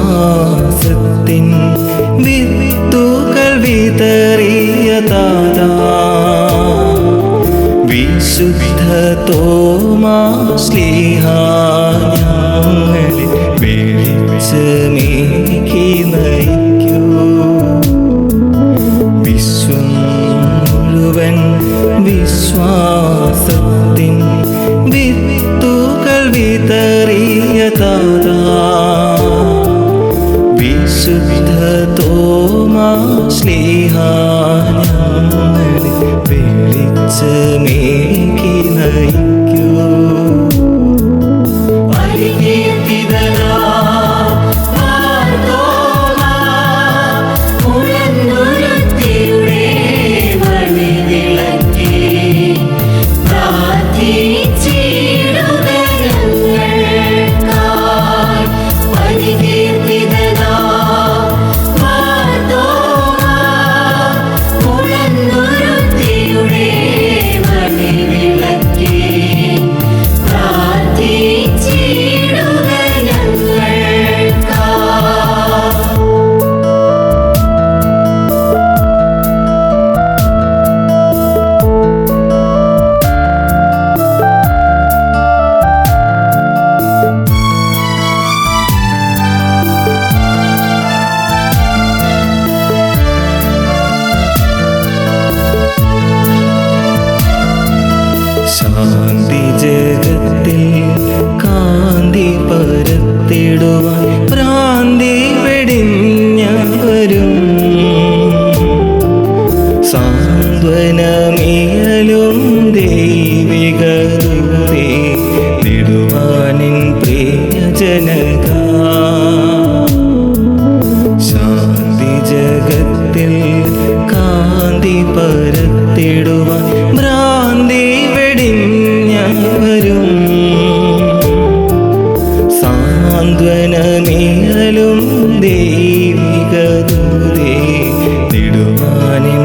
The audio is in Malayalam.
വിശ്വാസത്തിൻ വിത്തുകൾ വിതറിയതാദാ വിശുദ്ധ തോമാ സ്ലീഹ ഞങ്ങളെ വെളിച്ചമേകി നയിക്കൂ. വിശ്വം മുഴുവൻ വിശ്വാസത്തിൻ വിത്തുകൾ വിതറിയതാദാ വിശുദ്ധ തോമാ സ്നേഹ ഞങ്ങളെ വെളിച്ചമേകി ശാന്തി ജഗത്തിൽ കാന്തി പരത്തിടുവാൻ ഭ്രാന്തി വെടിഞ്ഞവരും. സാന്ത്വനമിയലും ദൈവിക ദൂരെ നിടുവാനിൻ പ്രിയജനക. ശാന്തി ജഗത്തിൽ കാന്തി പരത്തിടുവാൻ മനമേലും ദൈവിക ദൂരെ നെടുമാനിൻ